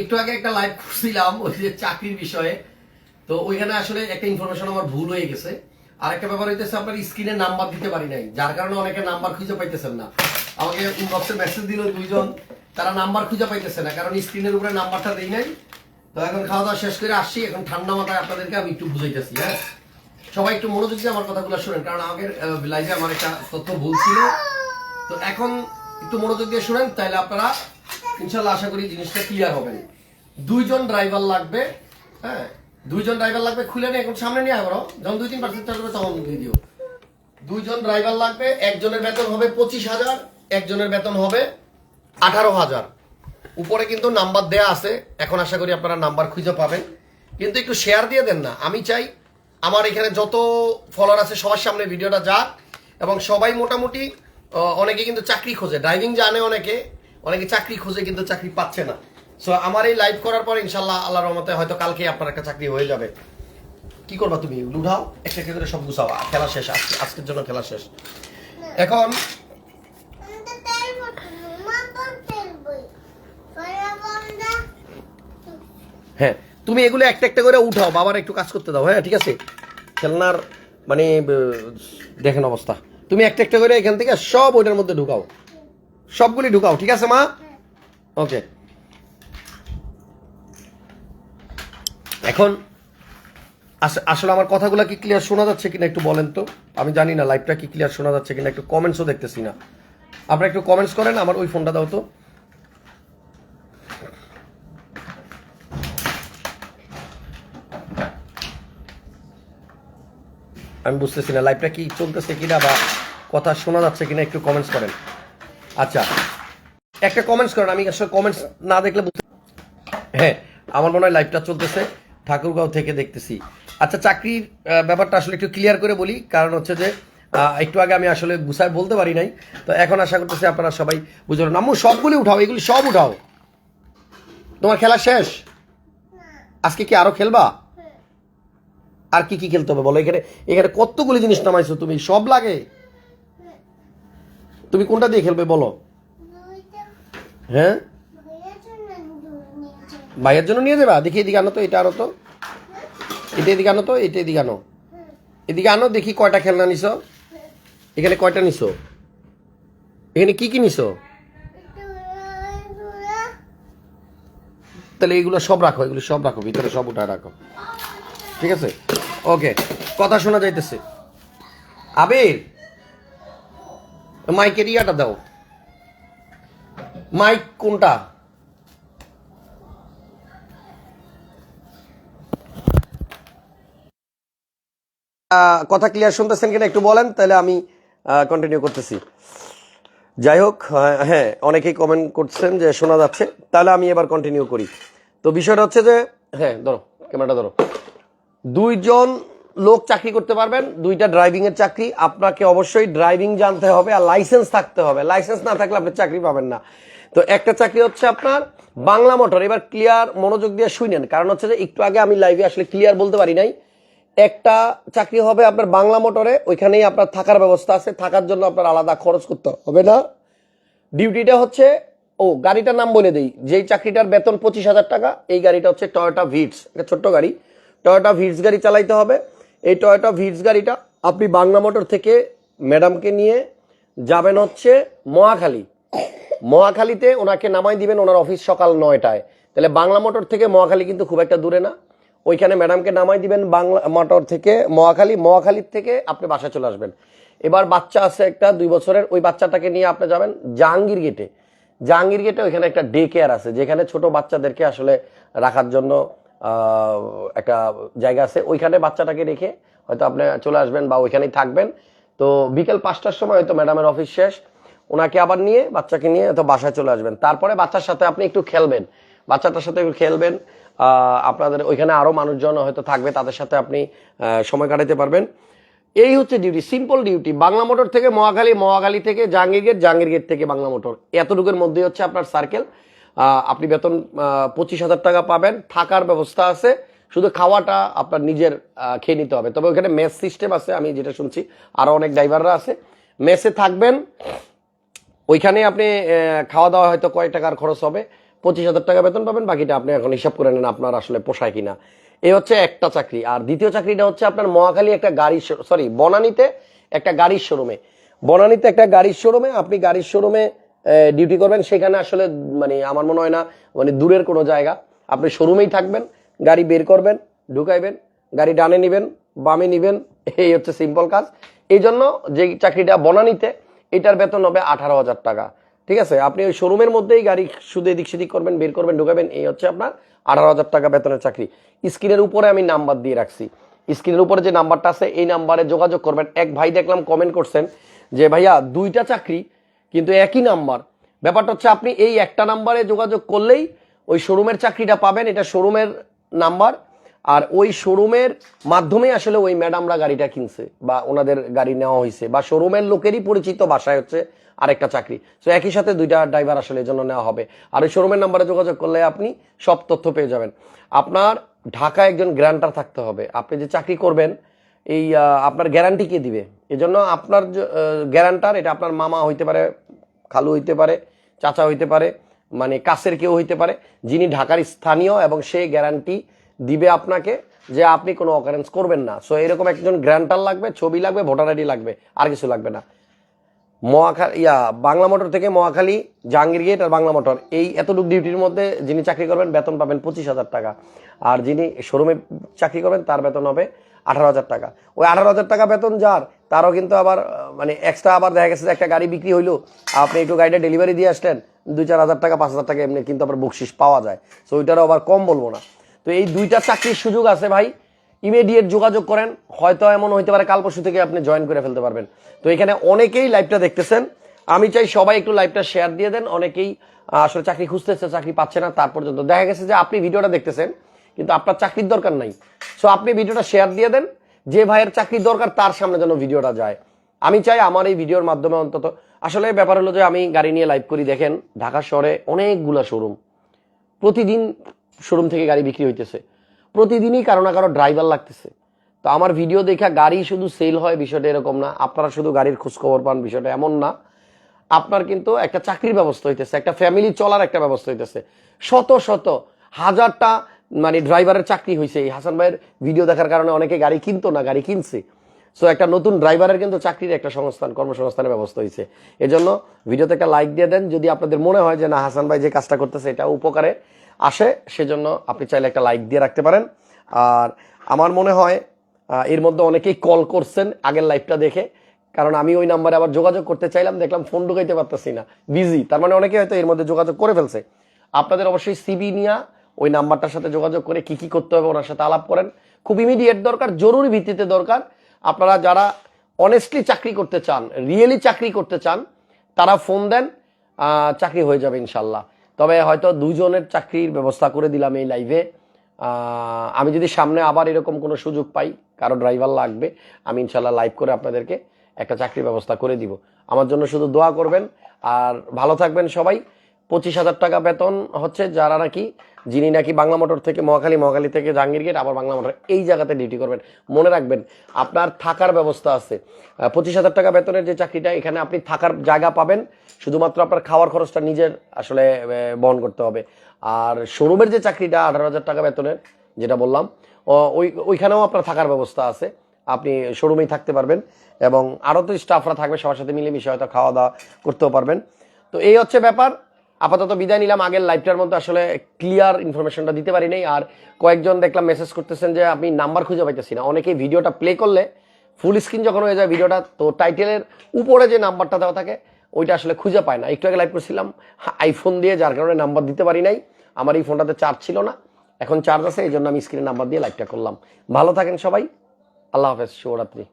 একটু আগে একটা লাইভ করছিলাম ওই যে চাকরির বিষয়ে। তো ওইখানে আসলে একটা ইনফরমেশন আমার ভুল হয়ে গেছে। আর একটা ব্যাপার হইতেছে, আপনার স্ক্রিনে নাম্বার দিতে পারি নাই। যার কারণে অনেকে নাম্বার খুঁজে পাইতেছেন না। আমাকে ইনবক্সে মেসেজ দিল দুইজন, তারা নাম্বার খুঁজে পাইতেছে না, কারণ স্ক্রিনের উপরে নাম্বারটা দেই নাই। তো এখন খাওয়া দাওয়া শেষ করে আসছি, এখন ঠান্ডা মাথায় আপনাদেরকে আমি একটু বুঝাইতেছি হ্যাঁ? সবাই একটু মনোযোগ দিয়ে আমার কথাগুলো শুনেন, কারণ আমাকে লাইভে আমার একটা তথ্য ভুল ছিল। তো এখন একটু মনোযোগ দিয়ে শুনেন তাহলে আপনারা ইনশাল্লাহ আশা করি জিনিসটা ক্লিয়ার হবেন দুইজন ড্রাইভার লাগবে হ্যাঁ? দুইজন ড্রাইভার লাগবে, খুলে নিয়ে এখন সামনে নিয়ে আবার যখন দুই তিন পার্সেন্ট থাকবে তখন দিয়ে দিও। দুইজন ড্রাইভার লাগবে, একজনের বেতন হবে পঁচিশ হাজার, একজনের বেতন হবে আঠারো হাজার। উপরে কিন্তু নাম্বার দেয়া আছে, এখন আশা করি আপনারা নাম্বার খুঁজে পাবেন। কিন্তু একটু শেয়ার দিয়ে দেন না। আমি চাই আমার এখানে যত ফলোয়ার আছে সবার সামনে ভিডিওটা যাক। এবং সবাই মোটামুটি অনেকে কিন্তু চাকরি খোঁজে। ড্রাইভিং জানে অনেকে। অনেকে চাকরি খুঁজে কিন্তু চাকরি পাচ্ছে না। সো আমার এই লাইভ করার পর ইনশাল্লাহ আল্লাহর রহমতে হয়তো কালকে আপনার একটা চাকরি হয়ে যাবে। কি করবা তুমি? লুঢাও একটা একটা করে সব গুছাও। খেলা শেষ। আজকে আজকের জন্য খেলা শেষ। এখন। হ্যাঁ তুমি এগুলো একটা একটা করে উঠাও। বাবার একটু কাজ করতে দাও। হ্যাঁ ঠিক আছে? খেলনার মানে দেখেন অবস্থা। তুমি একটা একটা করে এখান থেকে সব ওইটার মধ্যে ঢুকাও। সবগুলি ঢুকাও, ঠিক আছে মা? ওকে এখন আস- আসলে আমার কথাগুলো কি ক্লিয়ার শোনা যাচ্ছে কিনা একটু বলেন তো? আমি জানি না লাইভটা কি ক্লিয়ার শোনা যাচ্ছে কিনা, একটু কমেন্টসও দেখতেছি না। আপনারা একটু কমেন্টস করেন, আমার ওই ফোনটা দাও তো। আমি বুঝতেছি না লাইভটা কি চলতেছে কিনা বা কথা শোনা যাচ্ছে কিনা, একটু কমেন্টস করেন। আচ্ছা একটা কমেন্টস করেন আমি আসলে কমেন্টস না দেখলে বুঝতে হ্যাঁ আমার মনে হয় লাইভটা চলতেছে ঠাকুরগাঁও থেকে দেখতেছি। আচ্ছা চাকরির ব্যাপারটা আসলে একটু ক্লিয়ার করে বলি কারণ হচ্ছে যে একটু আগে আমি আসলে গুছায় বলতে পারি নাই তো এখন আশা করতেছি আপনারা সবাই বুঝলেন আম্মু সবগুলি উঠাও এগুলি সব উঠাও। তোমার খেলা শেষ? আজকে কি আরও খেলবা? আর কি কি খেলতে হবে বলো? এখানে এখানে কতগুলি জিনিস নামাইছো তুমি? সব লাগে। তুমি কোনটা দিয়ে খেলবে বলো? হ্যাঁ? ভাইয়ের জন্য নিয়ে যাবা? দেখি এদিকে আনো তো, এটা আনো তো। এটা এদিকে আনো তো, এটা এদিকে আনো। এদিকে আনো, দেখি কয়টা খেলনা নিছো। এখানে কয়টা নিছো? এখানে কি কি নিছো? তাহলে এগুলো সব রাখো, এগুলো সব রাখো, ভিতরে সব উঠায় রাখো। ঠিক আছে? ওকে, কথা শোনা যাইতেছে। আবির! মাইকের ইয়াটা দাও। মাইক কোনটা? কথা ক্লিয়ার শুনতেছেন কিনা একটু বলেন, তাহলে আমি কন্টিনিউ করতেছি। যাই হোক হ্যাঁ অনেকেই কমেন্ট করছেন যে শোনা যাচ্ছে, তাহলে আমি এবার কন্টিনিউ করি। তো বিষয়টা হচ্ছে যে হ্যাঁ ধরো ক্যামেরাটা ধরো। দুইজন লোক চাকরি করতে পারবেন, দুইটা ড্রাইভিং এর চাকরি। আপনাকে অবশ্যই ড্রাইভিং জানতে হবে আর লাইসেন্স থাকতে হবে। লাইসেন্স না থাকলে আপনি চাকরি পাবেন না। তো একটা চাকরি হচ্ছে আপনার বাংলা মোটর। এবার ক্লিয়ার মনোযোগ দিয়ে শুনেন। কারণ হচ্ছে যে একটু আগে আমি লাইভে আসলে ক্লিয়ার বলতে পারি নাই। একটা চাকরি হবে আপনার বাংলা মোটরে, ওইখানেই আপনার থাকার ব্যবস্থা আছে। থাকার জন্য আপনার আলাদা খরচ করতে হবে না। ডিউটিটা হচ্ছে, ও, গাড়িটার নাম বলে দিই। যেই চাকরিটার বেতন পঁচিশ হাজার টাকা, এই গাড়িটা হচ্ছে টয়োটা ভিটস একটা ছোট্ট গাড়ি। টয়োটা ভিটস গাড়ি চালাইতে হবে। এই টয়োটা ভিটস গাড়িটা আপনি বাংলা মোটর থেকে ম্যাডামকে নিয়ে যাবেন হচ্ছে মহাখালী। মহাখালীতে ওনাকে নামাই দিবেন ওনার অফিস সকাল নয়টায়। তাহলে বাংলা মোটর থেকে মহাখালী কিন্তু খুব একটা দূরে না। ওইখানে ম্যাডামকে নামাই দিবেন বাংলা মোটর থেকে মহাখালী। মহাখালীর থেকে আপনি বাসায় চলে আসবেন। এবার বাচ্চা আছে একটা, দুই বছরের। ওই বাচ্চাটাকে নিয়ে আপনি যাবেন জাহাঙ্গীর গেটে জাহাঙ্গীর গেটে ওইখানে একটা ডে কেয়ার আছে, যেখানে ছোট বাচ্চাদেরকে আসলে রাখার জন্য একটা জায়গা আছে, ওইখানে বাচ্চাটাকে রেখে হয়তো আপনি চলে আসবেন বা ওইখানেই থাকবেন। তো বিকেল পাঁচটার সময় হয়তো ম্যাডামের অফিস শেষ, ওনাকে আবার নিয়ে বাচ্চাকে নিয়ে হয়তো বাসায় চলে আসবেন। তারপরে বাচ্চার সাথে আপনি একটু খেলবেন, বাচ্চাটার সাথে একটু খেলবেন আপনাদের ওইখানে আরও মানুষজন হয়তো থাকবে, তাদের সাথে আপনি সময় কাটাতে পারবেন। এই হচ্ছে duty simple duty Bangla motor থেকে মহাখালী মহাখালী থেকে জাহাঙ্গীর গেট জাহাঙ্গীর গেট থেকে বাংলা মোটর। এতটুকুর মধ্যে হচ্ছে আপনার সার্কেল আপনি বেতন পঁচিশ হাজার টাকা পাবেন। থাকার ব্যবস্থা আছে। শুধু খাওয়াটা আপনার নিজের খেয়ে নিতে হবে। তবে ওখানে মেস সিস্টেম আছে, আমি যেটা শুনছি। আরও অনেক ড্রাইভাররা আছে। মেসে থাকবেন। ওইখানে আপনি খাওয়া দাওয়া হয়তো কয়েক টাকার খরচ হবে। পঁচিশ হাজার টাকা বেতন পাবেন, বাকিটা আপনি এখন হিসাব করে নেন আপনার আসলে পোষায় কিনা। এই হচ্ছে একটা চাকরি। আর দ্বিতীয় চাকরিটা হচ্ছে আপনার মহাখালী একটা গাড়ির সরি বনানীতে একটা গাড়ির শোরুমে। বনানীতে একটা গাড়ির শোরুমে, আপনি গাড়ির শোরুমে ডিউটি করবেন, সেখানে আসলে মানে আমার মনে হয় না মানে দূরের কোনো জায়গা। আপনি শোরুমেই থাকবেন, গাড়ি বের করবেন, ঢুকাইবেন, গাড়ি ডানে নিবেন, বামে নিবেন, এই হচ্ছে সিম্পল কাজ। এই জন্য যে চাকরিটা বনানীতে, এটার বেতন হবে আঠারো হাজার টাকা। ঠিক আছে? আপনি ওই শোরুমের মধ্যেই গাড়ি শুধু এদিক সেদিক করবেন, বের করবেন, ঢুকাবেন, এই হচ্ছে আপনার আঠারো হাজার টাকা বেতনের চাকরি। স্ক্রিনের উপরে আমি নাম্বার দিয়ে রাখছি। স্ক্রিনের উপরে যে নাম্বারটা আছে, এই নাম্বারে যোগাযোগ করবেন। এক ভাই দেখলাম কমেন্ট করছেন যে, ভাইয়া, দুইটা চাকরি কিন্তু একই নাম্বার। ব্যাপারটা হচ্ছে আপনি এই একটা নাম্বারে যোগাযোগ করলেই ওই শোরুমের চাকরিটা পাবেন, এটা শোরুমের নাম্বার। আর ওই শোরুমের মাধ্যমে আসলে ওই ম্যাডামরা গাড়িটা কিনছে বা ওনাদের গাড়ি নেওয়া হয়েছে বা শোরুমের লোকেরই পরিচিত বাসায় হচ্ছে আরেকটা চাকরি। তো একই সাথে দুইটা ড্রাইভার আসলে জন্য নেওয়া হবে। আর ওই শোরুমের নাম্বারে যোগাযোগ করলে আপনি সব তথ্য পেয়ে যাবেন। আপনার ঢাকা একজন গ্যারান্টার থাকতে হবে। আপনি যে চাকরি করবেন, এই আপনার গ্যারান্টি কে দিবে? এজন্য আপনার গ্যারান্টার এটা আপনার মামা হইতে পারে খালু হইতে পারে, চাচা হইতে পারে মানে কাছের কেউ হইতে পারে, যিনি ঢাকার স্থানীয় এবং সে গ্যারান্টি দিবে আপনাকে যে আপনি কোনো অকারেন্স করবেন না। সো এরকম একজন গ্যারান্টার লাগবে, ছবি লাগবে ভোটার আইডি লাগবে, আর কিছু লাগবে না। মহাখালী, ইয়া, বাংলা মোটর থেকে মহাখালী, জাহাঙ্গীর গেট আর বাংলা মোটর, এই এতটুকু ডিউটির মধ্যে যিনি চাকরি করবেন, বেতন পাবেন পঁচিশ হাজার টাকা। আর যিনি শোরুমে চাকরি করবেন, তার বেতন হবে আঠারো হাজার টাকা। ওই আঠারো হাজার টাকা বেতন যার, তারও কিন্তু আবার মানে এক্সট্রা আবার দেখা গেছে যে একটা গাড়ি বিক্রি হইল, আপনি একটু গাড়িটা ডেলিভারি দিয়ে আসলেন দুই চার হাজার টাকা, পাঁচ হাজার টাকা এমনি কিন্তু আবার বকশিস পাওয়া যায়। সো ওইটারও আবার কম বলব না। তো এই দুইটা চাকরির সুযোগ আছে ভাই ইমিডিয়েট যোগাযোগ করেন, হয়তো এমন হইতে পারে কাল পরশু থেকে আপনি জয়েন করে ফেলতে পারবেন। তো এখানে অনেকেই লাইভটা দেখতেছেন। আমি চাই সবাই একটু লাইভটা শেয়ার দিয়ে দেন, অনেকেই আসলে চাকরি খুঁজতেছে, চাকরি পাচ্ছে না তার পর্যন্ত দেখা গেছে যে আপনি ভিডিওটা দেখতেছেন কিন্তু আপনার চাকরির দরকার নাই। সো আপনি ভিডিওটা শেয়ার দিয়ে দেন, যে ভাইয়ের চাকরির দরকার তার সামনে যেন ভিডিওটা যায়। আমি চাই আমার এই ভিডিওর মাধ্যমে অন্তত, আসলে ব্যাপার হলো যে আমি গাড়ি নিয়ে লাইভ করি, দেখেন, ঢাকা শহরে অনেকগুলা শোরুম প্রতিদিন শোরুম থেকে গাড়ি বিক্রি হইতেছে। প্রতিদিনই কারও না কারও ড্রাইভার লাগতেছে। তো আমার ভিডিও দেখা গাড়ি শুধু সেল হয় বিষয়টা এরকম না। আপনারা শুধু গাড়ির খোঁজখবর পান, বিষয়টা এমন না। আপনার কিন্তু একটা চাকরির ব্যবস্থা হইতেছে, একটা ফ্যামিলি চলার একটা ব্যবস্থা হইতেছে। শত শত, হাজারটা মানে ড্রাইভারের চাকরি হয়েছে এই হাসান ভাইয়ের ভিডিও দেখার কারণে অনেকে গাড়ি কিনতো না, গাড়ি কিনছে। সো একটা নতুন ড্রাইভারের কিন্তু চাকরির একটা সংস্থান, কর্মসংস্থানের ব্যবস্থা হয়েছে এজন্য ভিডিওতে একটা লাইক দিয়ে দেন। যদি আপনাদের মনে হয় যে, না, হাসান ভাই যে কাজটা করতেছে এটা উপকারে আসে, সেজন্য আপনি চাইলে একটা লাইক দিয়ে রাখতে পারেন। আর আমার মনে হয় এর মধ্যে অনেকেই কল করছেন আগের লাইভটা দেখে। কারণ আমি ওই নাম্বারে আবার যোগাযোগ করতে চাইলাম, দেখলাম ফোন ঢুকাইতে পারতেছি না। বিজি তার মানে অনেকে হয়তো এর মধ্যে যোগাযোগ করে ফেলছে। আপনাদের অবশ্যই সিবি নিয়ে ওই নাম্বারটার সাথে যোগাযোগ করে কি কি করতে হবে ওনার সাথে আলাপ করেন। খুব ইমিডিয়েট দরকার, জরুরি ভিত্তিতে দরকার। আপনারা যারা অনেস্টলি চাকরি করতে চান রিয়েলি চাকরি করতে চান, তারা ফোন দেন চাকরি হয়ে যাবে ইনশাল্লাহ। তবে হয়তো দুজনের চাকরির ব্যবস্থা করে দিলাম এই লাইভে আমি যদি সামনে আবার এরকম কোনো সুযোগ পাই, কারও ড্রাইভার লাগবে, আমি ইনশাল্লাহ লাইভ করে আপনাদেরকে একটা চাকরির ব্যবস্থা করে দিব। আমার জন্য শুধু দোয়া করবেন, আর ভালো থাকবেন সবাই। পঁচিশ হাজার টাকা বেতন হচ্ছে যারা নাকি, যিনি নাকি বাংলা মোটর থেকে, মহাখালী মহাখালী থেকে জাহাঙ্গীর গেট আবার বাংলা মোটর, এই জায়গাতে ডিউটি করবেন। মনে রাখবেন, আপনার থাকার ব্যবস্থা আছে। পঁচিশ হাজার টাকা বেতনের যে চাকরিটা, এখানে আপনি থাকার জায়গা পাবেন। শুধুমাত্র আপনার খাওয়ার খরচটা নিজের আসলে বহন করতে হবে। আর শোরুমের যে চাকরিটা, আঠারো হাজার টাকা বেতনের, যেটা বললাম ওই, ওইখানেও আপনার থাকার ব্যবস্থা আছে। আপনি শোরুমেই থাকতে পারবেন এবং আরও তো স্টাফরা থাকবে, সবার সাথে মিলেমিশে হয়তো খাওয়া দাওয়া করতেও পারবেন। তো এই হচ্ছে ব্যাপার। আপাতত বিদায় নিলাম। আগের লাইভটার মধ্যে আসলে ক্লিয়ার ইনফরমেশনটা দিতে পারি নাই। আর কয়েকজন দেখলাম মেসেজ করতেছেন যে আমি নাম্বার খুঁজে পাইতেছি না। অনেকেই ভিডিওটা প্লে করলে ফুল স্ক্রিন যখন হয়ে যায় ভিডিওটা তো টাইটেলের উপরে যে নাম্বারটা দেওয়া থাকে, ওইটা আসলে খুঁজে পায় না। একটু আগে লাইভ করছিলাম আইফোন দিয়ে, যার কারণে নাম্বার দিতে পারি নাই। আমার এই ফোনটাতে চার্জ ছিল না। এখন চার্জ আছে, এই জন্য আমি স্ক্রিনে নাম্বার দিয়ে লাইভটা করলাম। ভালো থাকেন সবাই। আল্লাহ হাফেজ, শুভরাত্রি।